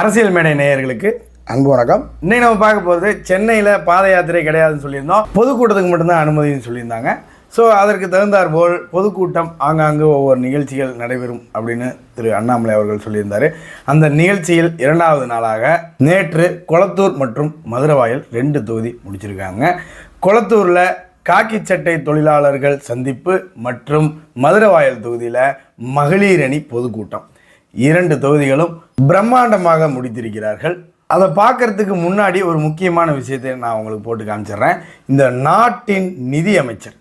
அரசியல் மேடை நேயர்களுக்கு அன்பு வணக்கம். இன்னைக்கு நம்ம பார்க்க போகிறது சென்னையில் பாத யாத்திரை கிடையாதுன்னு சொல்லியிருந்தோம். பொதுக்கூட்டத்துக்கு மட்டும்தான் அனுமதின்னு சொல்லியிருந்தாங்க. ஸோ அதற்கு தகுந்தாற் போல் பொதுக்கூட்டம் ஆங்காங்கு ஒவ்வொரு நிகழ்ச்சிகள் நடைபெறும் அப்படின்னு திரு அண்ணாமலை அவர்கள் சொல்லியிருந்தார். அந்த நிகழ்ச்சியில் இரண்டாவது நாளாக நேற்று கொளத்தூர் மற்றும் மதுரவாயல் ரெண்டு தொகுதி முடிச்சிருக்காங்க. கொளத்தூரில் காக்கி சட்டை தொழிலாளர்கள் சந்திப்பு மற்றும் மதுரவாயல் தொகுதியில் மகளிரணி அணி பொதுக்கூட்டம். இரண்டு தொகுதிகளும் பிரம்மாண்டமாக முடித்திருக்கிறார்கள். அதை பார்க்கறதுக்கு முன்னாடி ஒரு முக்கியமான விஷயத்தை நான் உங்களுக்கு போட்டு காமிச்சிடுறேன். இந்த நாட்டின் நிதி அமைச்சர்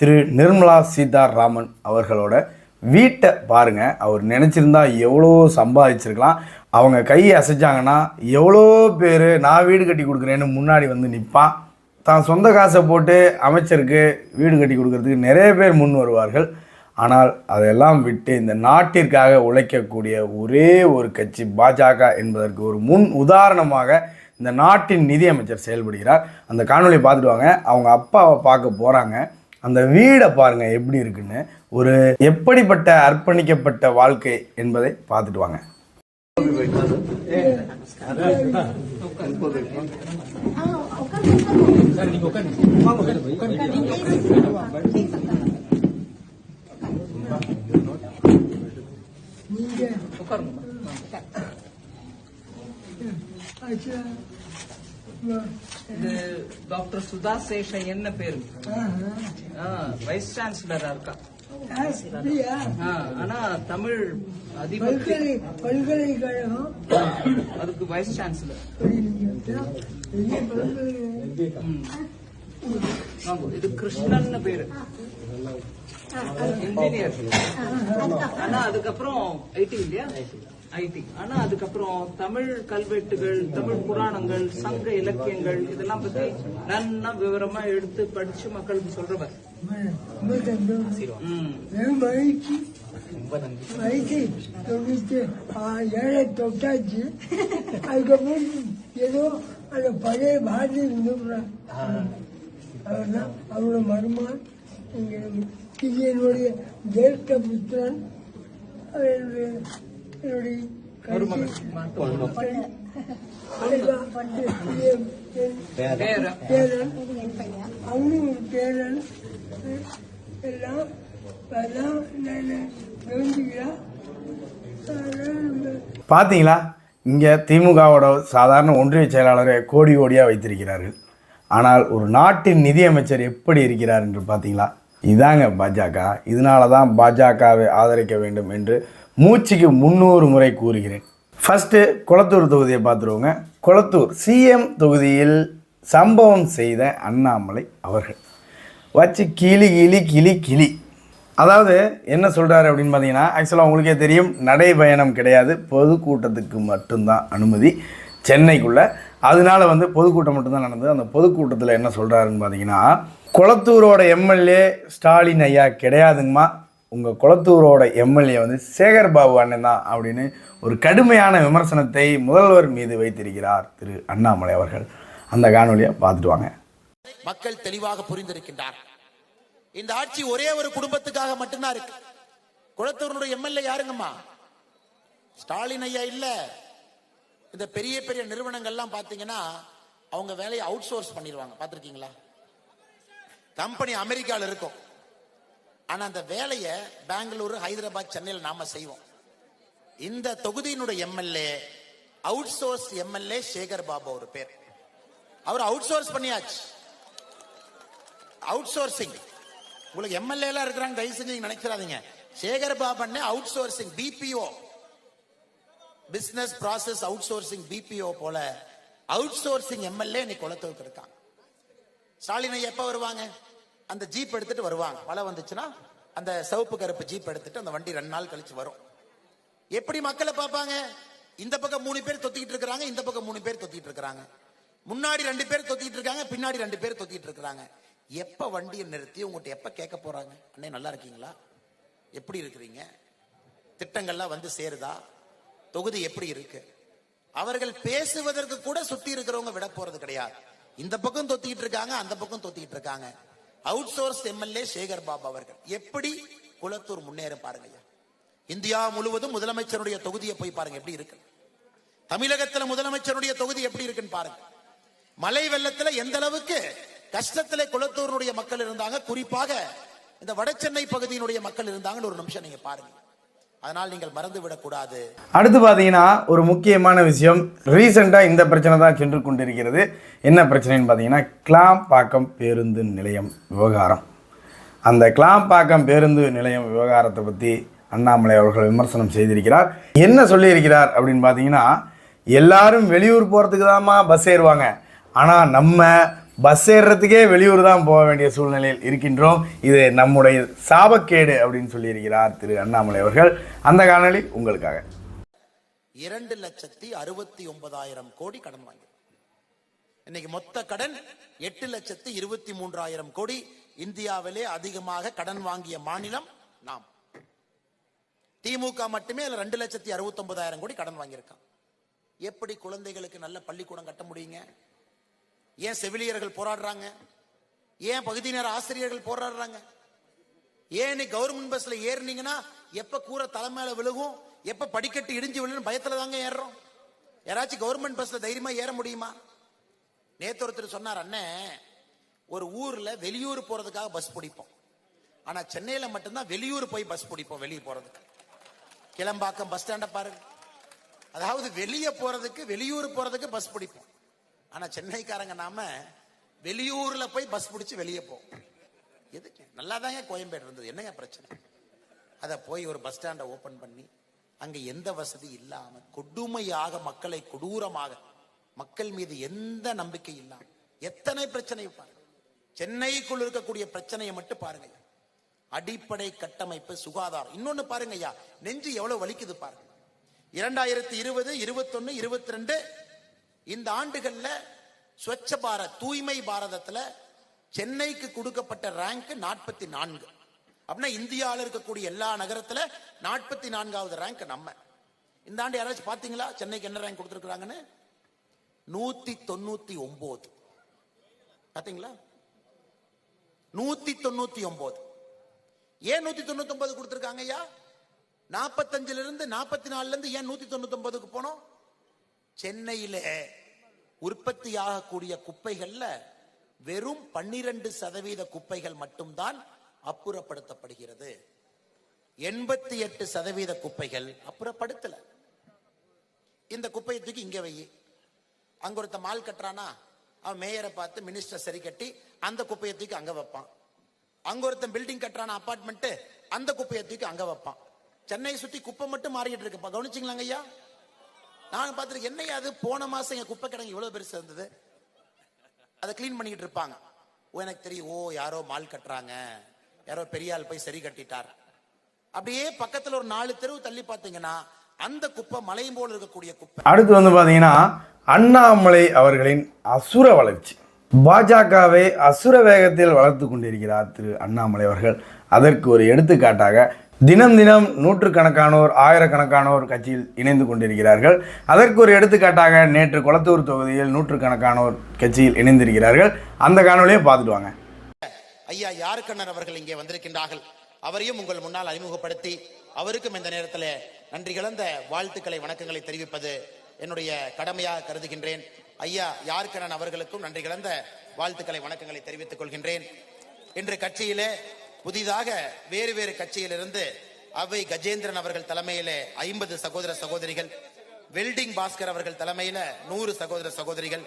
திரு நிர்மலா சீதாராமன் அவர்களோட வீட்டை பாருங்கள் அவர் நினச்சிருந்தா எவ்வளோ சம்பாதிச்சிருக்கலாம். அவங்க கையை அசைச்சாங்கன்னா எவ்வளோ பேர் நான் வீடு கட்டி கொடுக்குறேன்னு முன்னாடி வந்து நிற்பான் தான் சொந்த காசை போட்டு அமைச்சருக்கு வீடு கட்டி கொடுக்கறதுக்கு நிறைய பேர் முன் வருவார்கள். ஆனால் அதெல்லாம் விட்டு இந்த நாட்டிற்காக உழைக்கக்கூடிய ஒரே ஒரு கட்சி பாஜக என்பதற்கு ஒரு முன் உதாரணமாக இந்த நாட்டின் நிதியமைச்சர் செயல்படுகிறார். அந்த காணொலியை பார்த்துட்டு வாங்க. அவங்க அப்பாவை பார்க்க போகிறாங்க அந்த வீடை பாருங்க எப்படி இருக்குன்னு. ஒரு எப்படிப்பட்ட அர்ப்பணிக்கப்பட்ட வாழ்க்கை என்பதை பார்த்துட்டு வாங்க. இது டாக்டர் சுதா சேஷன் என்ன பேரு? வைஸ் சான்சலரா இருக்கா? ஆனா தமிழ் அதிபர் பல்கலை பல்கலைக்கழகம். அதுக்கு வைஸ் சான்சலர். இது கிருஷ்ணன் பேரு. இன்ஜினியர் ஆனா அதுக்கப்புறம் ஐடி இல்லையா? ஐடி ஆனா அதுக்கப்புறம் தமிழ் கல்வெட்டுகள் தமிழ் புராணங்கள் சங்க இலக்கியங்கள் இதெல்லாம் பத்தி நல்லா விவரமா எடுத்து படிச்சு மக்களுக்கு சொல்றவர். ரொம்ப தொண்ணூத்தி ஏழை தொட்டாச்சு அதுக்கப்புறம் ஏதோ அந்த பழைய பாரதி இருந்துடுறான் அவர்தான் அவரோட மருமான் இங்க என்னுடைய ஜேஷ்ட புத்திரன் என்னுடைய என்னுடைய பேரன். அவனும் ஒரு பேரன். எல்லாம் அதான் நான் கவனிக்கிறா பார்த்தீங்களா இங்கே திமுகவோட சாதாரண ஒன்றிய செயலாளரை கோடி கோடியாக வைத்திருக்கிறார்கள். ஆனால் ஒரு நாட்டின் நிதியமைச்சர் எப்படி இருக்கிறார் என்று பார்த்தீங்களா இதாங்க பாஜக. இதனால தான் பாஜகவை ஆதரிக்க வேண்டும் என்று மூச்சுக்கு முந்நூறு முறை கூறுகிறேன். ஃபஸ்ட்டு குளத்தூர் தொகுதியை பார்த்துருவோங்க. குளத்தூர் சிஎம் தொகுதியில் சம்பவம் செய்த அண்ணாமலை அவர்கள். வச்சு கிளி கிளி கிளி கிளி. அதாவது என்ன சொல்கிறாரு அப்படின்னு பார்த்தீங்கன்னா ஆக்சுவலாக உங்களுக்கே தெரியும் நடைபயணம் கிடையாது. பொதுக்கூட்டத்துக்கு மட்டும்தான் அனுமதி. சென்னைக்குள்ளே. அதனால வந்து பொதுக்கூட்டம் மட்டும்தான் நடந்தது. அந்த பொதுக்கூட்டத்தில் என்ன சொல்கிறாருன்னு பார்த்தீங்கன்னா குளத்தூரோட எம்எல்ஏ ஸ்டாலின் ஐயா கிடையாதுங்கம்மா. உங்கள் குளத்தூரோட எம்எல்ஏ வந்து சேகர் பாபு அண்ணன் தான் அப்படின்னு ஒரு கடுமையான விமர்சனத்தை முதல்வர் மீது வைத்திருக்கிறார் திரு அண்ணாமலை அவர்கள். அந்த காணொலியை பார்த்துட்டு வாங்க. மக்கள் தெளிவாக புரிந்திருக்கின்றார். இந்த ஆட்சி ஒரே ஒரு குடும்பத்துக்காக மட்டும்தான் இருக்கு. குளத்தூருடைய எம்எல்ஏ யாருங்கம்மா? ஸ்டாலின் ஐயா இல்ல. இந்த பெரிய பெரிய நிறுவனங்கள்லாம் பாத்தீங்கன்னா அவங்க வேலையை அவுட் சோர்ஸ் பண்ணிடுவாங்க பாத்திருக்கீங்களா கம்பெனி அமெரிக்காவில் இருக்கும். ஆனா அந்த வேலையை பெங்களூரு ஹைதராபாத் சென்னையில் நாம செய்வோம். இந்த தொகுதியினுடைய MLA outsource MLA Sekar Babu ஒரு பேர். அவர் அவுட் சோர்ஸ் பண்ணியாச்சு. அவுட் சோர்சிங் உங்களுக்கு எம்எல்ஏ எல்லாம் இருக்கிறாங்க தயவு செஞ்சு நினைச்சிடாதீங்க. Sekar பாபண்ணே outsourcing BPO business process outsourcing BPO போல அவுட் சோர்சிங் எம்எல்ஏ இன்னைக்கு குளத்துக்கு இருக்காங்க. ஸ்டாலின் எப்ப வருவாங்க? அந்த ஜீப் எடுத்துட்டு வருவாங்க. மழை வந்துச்சுன்னா அந்த சிவப்பு கருப்பு ஜீப் எடுத்துட்டு அந்த வண்டி ரெண்டு நாள் கழிச்சு வரும். எப்படி மக்களை பார்ப்பாங்க? இந்த பக்கம் மூணு பேர் தொத்திக்கிட்டு இருக்கிறாங்க இந்த பக்கம் மூணு பேர் தொத்திட்டு இருக்கிறாங்க. முன்னாடி ரெண்டு பேர் தொத்திட்டு இருக்காங்க பின்னாடி ரெண்டு பேர் தொத்திட்டு இருக்கிறாங்க. எப்ப வண்டியை நிறுத்தி உங்ககிட்ட எப்ப கேட்க போறாங்க? அண்ணே நல்லா இருக்கீங்களா? எப்படி இருக்கிறீங்க? திட்டங்கள்லாம் வந்து சேருதா? தொகுதி எப்படி இருக்கு? அவர்கள் பேசுவதற்கு கூட சுத்தி இருக்கிறவங்க விட போறது கிடையாது. இந்த பக்கம் தொத்திக்கிட்டு இருக்காங்க அந்த பக்கம் தொத்திக்கிட்டு இருக்காங்க. Outsource MLA Sekar Babu அவர்கள். எப்படி குளத்தூர் முன்னேறும் பாருங்க ஐயா. இந்தியா முழுவதும் முதலமைச்சருடைய தொகுதியை போய் பாருங்க எப்படி இருக்கு. தமிழகத்துல முதலமைச்சருடைய தொகுதி எப்படி இருக்குன்னு பாருங்க. மலை வெள்ளத்துல எந்த அளவுக்கு கஷ்டத்துல குளத்தூருடைய மக்கள் இருந்தாங்க குறிப்பாக இந்த வடசென்னை பகுதியினுடைய மக்கள் இருந்தாங்கன்னு ஒரு நிமிஷம் நீங்க பாருங்க. அதனால் நீங்கள் மறந்து விடக்கூடாது. அடுத்து பார்த்தீங்கன்னா ஒரு முக்கியமான விஷயம். ரீசெண்டாக இந்த பிரச்சனை தான் சென்று கொண்டிருக்கிறது. என்ன பிரச்சனைன்னு பார்த்தீங்கன்னா கிளாம்பாக்கம் பேருந்து நிலையம் விவகாரம். அந்த கிளாம்பாக்கம் பேருந்து நிலையம் விவகாரத்தை பற்றி அண்ணாமலை அவர்கள் விமர்சனம் செய்திருக்கிறார். என்ன சொல்லியிருக்கிறார் அப்படின்னு பார்த்தீங்கன்னா எல்லாரும் வெளியூர் போகிறதுக்கு தாம்மா பஸ் ஏறுவாங்க. ஆனால் நம்ம பஸ் ஏறுறதுக்கே வெளியூர் தான் போக வேண்டிய சூழ்நிலையில் இருக்கின்றோம். இது நம்முடைய சாபக்கேடு அப்படின்னு சொல்லியிருக்கிறார் திரு அண்ணாமலை அவர்கள். அந்த காணொலி உங்களுக்காக. இரண்டு லட்சத்தி அறுபத்தி ஒன்பதாயிரம் கோடி கடன் வாங்கி இன்னைக்கு மொத்த கடன் எட்டு லட்சத்தி இருபத்தி மூன்றாயிரம் கோடி. இந்தியாவிலே அதிகமாக கடன் வாங்கிய மாநிலம் நாம். திமுக மட்டுமே அதுல ரெண்டு லட்சத்தி அறுபத்தி ஒன்பதாயிரம் கோடி கடன் வாங்கியிருக்கான். எப்படி குழந்தைகளுக்கு நல்ல பள்ளிக்கூடம் கட்ட முடியுங்க? ஏன் செவிலியர்கள் போராடுறாங்க? ஏன் பகுதி நேர ஆசிரியர்கள் போராடுறாங்க? ஏன் கவர்மெண்ட் பஸ்ல ஏறினீங்கன்னா எப்ப கூரை தலை விழுகும்? எப்ப படிக்கட்டு இடிஞ்சு விழுன்னு பயத்துல தாங்க ஏறுறோம். யாராச்சும் கவர்மெண்ட் பஸ்ல தைரியமா ஏற முடியுமா? நேத்து ஒருத்தர் சொன்னார் அண்ணே ஒரு ஊர்ல வெளியூர் போறதுக்காக பஸ் பிடிப்போம். ஆனா சென்னையில மட்டும்தான் வெளியூர் போய் பஸ் பிடிப்போம் வெளியே போறதுக்கு. கிளம்பாக்கம் பஸ் ஸ்டாண்ட பாருங்க. அதாவது வெளியே போறதுக்கு வெளியூர் போறதுக்கு பஸ் பிடிப்போம். ஆனா சென்னைக்காரங்க நாம வெளியூர்ல போய் பஸ் பிடிச்சி வெளியே போவோம் எதுக்கு? நல்லா தாங்க கோயம்பேடு இருந்தது. என்னங்க பிரச்சனை? அதை போய் ஒரு பஸ் ஸ்டாண்டை ஓபன் பண்ணி அங்க எந்த வசதி இல்லாம கொடுமையாக மக்களை கொடூரமாக மக்கள் மீது எந்த நம்பிக்கை இல்லாம எத்தனை பிரச்சனை பாருங்க. சென்னைக்குள் இருக்கக்கூடிய பிரச்சனையை மட்டும் பாருங்க. அடிப்படை கட்டமைப்பு சுகாதாரம். இன்னொன்னு பாருங்க ஐயா நெஞ்சு எவ்வளவு வலிக்குது பாருங்க. இரண்டாயிரத்தி இருபது இருபத்தொன்னு இருபத்தி ரெண்டு இந்த ஆண்டுகள்ல ஸ்வச்ச பாரத் தூய்மை பாரதத்துல சென்னைக்கு கொடுக்கப்பட்ட ரேங்க் நாற்பத்தி நான்கு அப்படின்னா இந்தியாவில் இருக்கக்கூடிய எல்லா நகரத்துல நாற்பத்தி நான்காவது ரேங்க் நம்ம. இந்த ஆண்டு யாராச்சும் பாத்தீங்களா? சென்னைக்கு என்ன ரேங்க் கொடுத்துருக்காங்கன்னு நூத்தி தொண்ணூத்தி ஒன்பது பாத்தீங்களா? நூத்தி தொண்ணூத்தி ஒன்பது ஏன் நூத்தி தொண்ணூத்தி ஒன்பது கொடுத்துருக்காங்க ஐயா? நாற்பத்தஞ்சுல இருந்து நாற்பத்தி நாலுல இருந்து ஏன் நூத்தி தொண்ணூத்தி ஒன்பதுக்கு போனோம்? சென்னையில உற்பத்தியாகக்கூடிய குப்பைகள்ல வெறும் பன்னிரண்டு சதவீத குப்பைகள் மட்டும்தான் அப்புறப்படுத்தப்படுகிறது. எண்பத்தி எட்டு சதவீத குப்பைகள் அப்புறப்படுத்தல. இந்த குப்பையை தூக்கி இங்க வை. அங்க ஒருத்த மால் கட்டுறானா? அவன் மேயரை பார்த்து மினிஸ்டர் சரி கட்டி அந்த குப்பையை தூக்கி அங்க வைப்பான். அங்க ஒருத்தன் பில்டிங் கட்டுறான அபார்ட்மெண்ட் அந்த குப்பையை தூக்கி அங்க வைப்பான். சென்னையை சுத்தி குப்பை மட்டும் மாறிக்கிட்டு இருக்குப்பா கவனிச்சிங்களாங்க ஐயா? நான் பார்த்துருக்கேன் என்னையா அது? போன மாசம் எங்க குப்பை கிடங்கு இவ்வளவு பெருசு இருந்தது. அதை க்ளீன் பண்ணிக்கிட்டு இருப்பாங்க. ஓ எனக்கு தெரியும். ஓ யாரோ மால் கட்டுறாங்க. யாரோ பெரிய ஆள் போய் சரி கட்டிட்டார். அப்படியே பக்கத்துல ஒரு நாலு தெருவு தள்ளி பார்த்தீங்கன்னா அந்த குப்பை மலையும் போல் இருக்கக்கூடிய குப்பை. அடுத்து வந்து பார்த்தீங்கன்னா அண்ணாமலை அவர்களின் அசுர வளர்ச்சி. பாஜகவை அசுர வேகத்தில் வளர்த்து கொண்டிருக்கிறார் திரு அண்ணாமலை அவர்கள். அதற்கு ஒரு எடுத்துக்காட்டாக தினம் தினம் நூற்றுக்கணக்கானோர் ஆயிரக்கணக்கானோர் கட்சியில் இணைந்து கொண்டிருக்கிறார்கள். அதற்கு ஒரு எடுத்துக்காட்டாக நேற்று குளத்தூர் தொகுதியில் நூற்றுக்கணக்கானோர் கட்சியில் இணைந்திருக்கிறார்கள். அந்த காணொலியை பார்த்துட்டு வாங்க. ஐயா யாருக்கண்ணன் அவர்கள் இங்கே வந்திருக்கின்றார்கள்? அவரையும் உங்கள் முன்னால் அறிமுகப்படுத்தி அவருக்கும் இந்த நேரத்தில் நன்றி கலந்த வாழ்த்துக்களை வணக்கங்களை தெரிவிப்பது என்னுடைய கடமையாக கருதுகின்றேன். ஐயா யாருக்கண்ணன் அவர்களுக்கும் நன்றி கலந்த வாழ்த்துக்களை வணக்கங்களை தெரிவித்துக் கொள்கின்றேன். இன்று கட்சியிலே புதிதாக வேறு வேறு கட்சியிலிருந்து அவை கஜேந்திரன் அவர்கள் தலைமையிலே ஐம்பது சகோதர சகோதரிகள் வெல்டிங் பாஸ்கர் அவர்கள் தலைமையில நூறு சகோதர சகோதரிகள்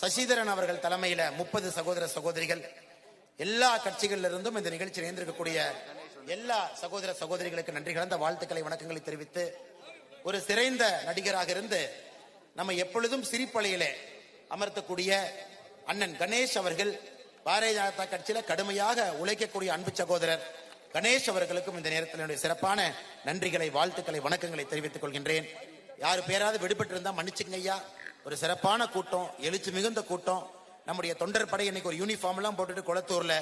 சசிதரன் அவர்கள் தலைமையில முப்பது சகோதர சகோதரிகள். எல்லா கட்சிகளில் இருந்தும் இந்த நிகழ்ச்சியில் இணைந்திருக்கக்கூடிய எல்லா சகோதர சகோதரிகளுக்கு நன்றி கலந்த வாழ்த்துக்களை வணக்கங்களை தெரிவித்து ஒரு சிறைந்த நடிகராக இருந்து நம்ம எப்பொழுதும் சிரிப்பலையிலே அமர்த்தக்கூடிய அண்ணன் கணேஷ் அவர்கள் பாரதிய ஜனதா கட்சியில கடுமையாக உழைக்கக்கூடிய அன்பு சகோதரர் கணேஷ் அவர்களுக்கும் இந்த நேரத்தில் என்னுடைய சிறப்பான நன்றிகளை வாழ்த்துக்களை வணக்கங்களை தெரிவித்துக் கொள்கின்றேன். யாரு பேராவது விடுபட்டு இருந்தா மன்னிச்சுங்க ஐயா. ஒரு சிறப்பான கூட்டம் எழுச்சி மிகுந்த கூட்டம். நம்முடைய தொண்டர் படை இன்னைக்கு ஒரு யூனிஃபார்ம் எல்லாம் போட்டுட்டு குளத்தூர்ல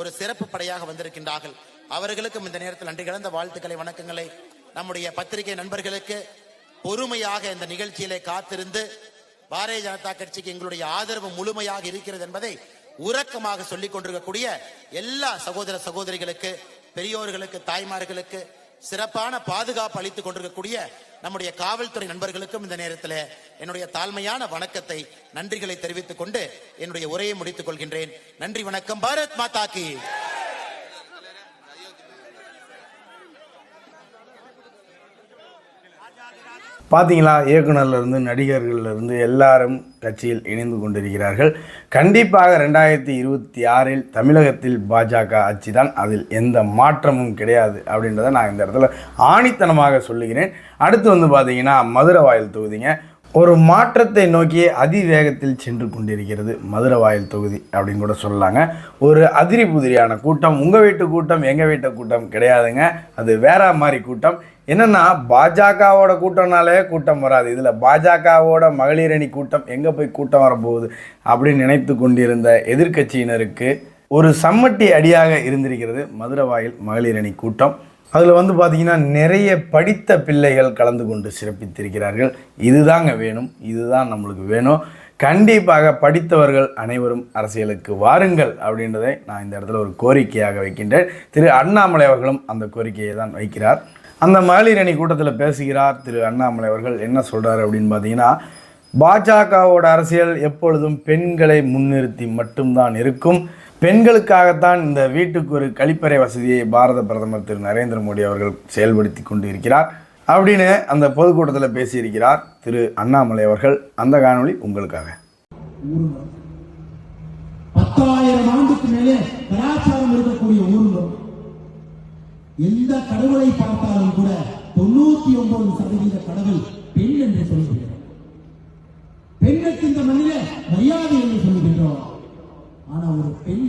ஒரு சிறப்பு படையாக வந்திருக்கின்றார்கள். அவர்களுக்கும் இந்த நேரத்தில் நன்றி கலந்த வாழ்த்துக்களை வணக்கங்களை. நம்முடைய பத்திரிகை நண்பர்களுக்கு பொறுமையாக இந்த நிகழ்ச்சியிலே காத்திருந்து பாரதிய ஜனதா கட்சிக்கு எங்களுடைய ஆதரவு முழுமையாக இருக்கிறது என்பதை உறக்கமாக சொல்லிக் கொண்டிருக்கக்கூடிய எல்லா சகோதர சகோதரிகளுக்கு பெரியோர்களுக்கு தாய்மார்களுக்கு சிறப்பான பாதுகாப்பு அளித்துக் கொண்டிருக்கக்கூடிய நம்முடைய காவல்துறை நண்பர்களுக்கும் இந்த நேரத்தில் என்னுடைய தாழ்மையான வணக்கத்தை நன்றிகளை தெரிவித்துக் கொண்டு என்னுடைய உரையை முடித்துக் கொள்கின்றேன். நன்றி வணக்கம். பாரத் மாதா கி. பார்த்தீங்களா? இயக்குநர்லேருந்து நடிகர்கள்லேருந்து இருந்து எல்லாரும் கட்சியில் இணைந்து கொண்டிருக்கிறார்கள். கண்டிப்பாக ரெண்டாயிரத்தி இருபத்தி ஆறில் தமிழகத்தில் பாஜக ஆட்சி தான் அதில் எந்த மாற்றமும் கிடையாது அப்படின்றத நான் இந்த இடத்துல ஆணித்தனமாக சொல்லுகிறேன். அடுத்து வந்து பார்த்தீங்கன்னா மதுரை வாயில் தொகுதிங்க. ஒரு மாற்றத்தை நோக்கி அதிவேகத்தில் சென்று கொண்டிருக்கிறது மதுரை வாயில் தொகுதி அப்படின்னு கூட சொல்லலாங்க. ஒரு அதிரி புதிரியான கூட்டம் உங்கள் வீட்டு கூட்டம் எங்கள் வீட்டு கூட்டம் கிடையாதுங்க. அது வேற மாதிரி கூட்டம். என்னன்னா பாஜகவோட கூட்டம்னாலே கூட்டம் வராது. இதில் பாஜகவோட மகளிர் அணி கூட்டம் எங்கே போய் கூட்டம் வரப்போகுது அப்படின்னு நினைத்து கொண்டிருந்த எதிர்க்கட்சியினருக்கு ஒரு சம்மட்டி அடியாக இருந்திருக்கிறது மதுரவாயில் மகளிரணி மகளிர் அணி கூட்டம். அதில் வந்து பார்த்திங்கன்னா நிறைய படித்த பிள்ளைகள் கலந்து கொண்டு சிறப்பித்திருக்கிறார்கள். இதுதாங்க வேணும் இதுதான் நம்மளுக்கு வேணும். கண்டிப்பாக படித்தவர்கள் அனைவரும் அரசியலுக்கு வாருங்கள் அப்படின்றதை நான் இந்த இடத்துல ஒரு கோரிக்கையாக வைக்கின்றேன். திரு அண்ணாமலை அவர்களும் அந்த கோரிக்கையை தான் வைக்கிறார். அந்த மகளிர் அணி கூட்டத்தில் பேசுகிறார் திரு அண்ணாமலை அவர்கள். என்ன சொல்கிறார் அப்படின்னு பார்த்தீங்கன்னா பாஜகவோட அரசியல் எப்பொழுதும் பெண்களை முன்னிறுத்தி மட்டும்தான் இருக்கும். பெண்களுக்காகத்தான் இந்த வீட்டுக்கு ஒரு கழிப்பறை வசதியை பாரத பிரதமர் திரு நரேந்திர மோடி அவர்கள் செயல்படுத்தி கொண்டு இருக்கிறார் அப்படின்னு அந்த பொதுக்கூட்டத்தில் பேசியிருக்கிறார் திரு அண்ணாமலை அவர்கள். அந்த காணொளி உங்களுக்காக. பத்தாயிரம் ஆண்டுக்கு மேலே கலாச்சாரம் இருக்கக்கூடிய ஊருங்க எந்த கடவுளை பார்த்தாலும் கூட தொண்ணூத்தி ஒன்பது சதவீத கடவுள் பெண் என்று சொல்லுகிறோம் பெண்ணுக்கு இந்த மனித மரியாதை என்று சொல்லுகின்றோம். ஆனா ஒரு பெண்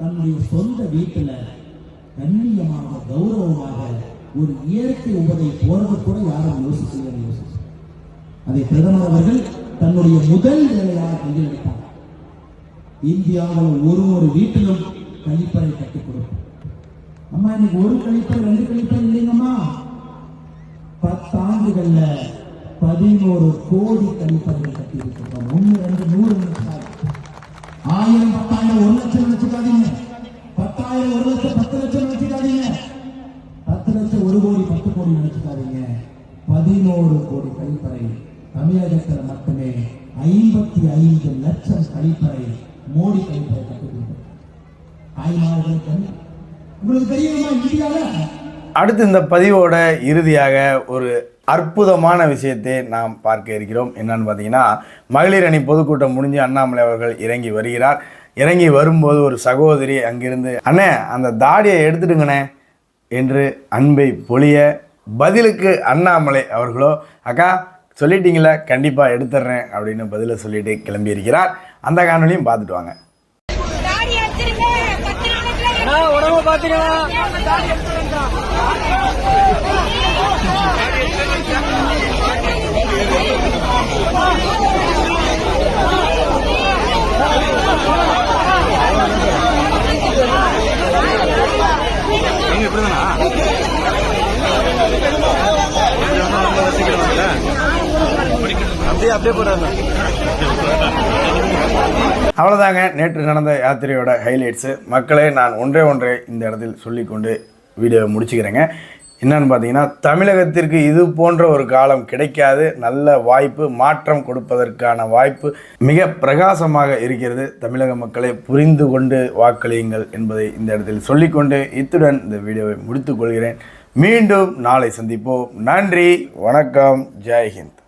தன்னுடைய சொந்த வீட்டுல கண்ணியமாக கௌரவமாக ஒரு இயற்கை உபதை போறது கூட யாரும் யோசிக்கல யோசிச்சு. அதை பிரதமர் அவர்கள் தன்னுடைய முதல் வேலையாக கையெழுத்தார் இந்தியாவில் ஒரு ஒரு வீட்டிலும் கழிப்பறை கட்டிக் கொடுப்போம். அம்மா எனக்கு ஒரு கழிப்பறை ரெண்டு கழிப்பறை இல்லைங்கம்மா. பத்தாண்டுகள்ல பதினோரு கோடி கழிப்பறைகள் கட்டி இருக்கிறோம் ஒண்ணு ரெண்டு நூறு நிமிஷம் ஆயிரம் பத்தாயிரம் ஒரு லட்சம் நினைச்சுக்காதீங்க பத்தாயிரம் ஒரு லட்சம் பத்து லட்சம் நினைச்சுக்காதீங்க பத்து லட்சம் ஒரு கோடி பத்து கோடி நினைச்சுக்காதீங்க பதினோரு கோடி கழிப்பறை தமிழகத்தில் மட்டுமே ஐம்பத்தி ஐந்து லட்சம் கழிப்பறை மோடி கழிப்பறை கட்டிருக்கிறது தாய்மார்களுக்கு உங்களுக்கு தெரியுமா இந்தியாவில் அடுத்து இந்த பதிவோட இறுதியாக ஒரு அற்புதமான விஷயத்தை நாம் பார்க்க இருக்கிறோம். என்னன்னு பார்த்தீங்கன்னா மகளிர் அணி பொதுக்கூட்டம் முடிஞ்சு அண்ணாமலை அவர்கள் இறங்கி வருகிறார். இறங்கி வரும்போது ஒரு சகோதரி அங்கிருந்து அண்ணே அந்த தாடியை எடுத்துடுங்கண்ணே என்று அன்பை பொழிய பதிலுக்கு அண்ணாமலை அவர்களோ அக்கா சொல்லிட்டீங்களே கண்டிப்பாக எடுத்துடுறேன் அப்படின்னு பதிலை சொல்லிட்டு கிளம்பி இருக்கிறார் அந்த காணொலியும் பார்த்துட்டு வாங்க. உடம்ப பாத்துக்கலாம் எங்க இப்படிதானா? அவ்வளோதாங்க நேற்று நடந்த யாத்திரையோட ஹைலைட்ஸு மக்களே நான் ஒன்றே ஒன்றே இந்த இடத்தில் சொல்லிக்கொண்டு வீடியோவை முடிச்சுக்கிறேங்க. என்னன்னு பார்த்தீங்கன்னா தமிழகத்திற்கு இது போன்ற ஒரு காலம் கிடைக்காது. நல்ல வாய்ப்பு மாற்றம் கொடுப்பதற்கான வாய்ப்பு மிக பிரகாசமாக இருக்கிறது. தமிழக மக்களை புரிந்து கொண்டு வாக்களியுங்கள் என்பதை இந்த இடத்தில் சொல்லிக்கொண்டு இத்துடன் இந்த வீடியோவை முடித்துக் கொள்கிறேன். மீண்டும் நாளை சந்திப்போம். நன்றி வணக்கம் ஜெய்ஹிந்த்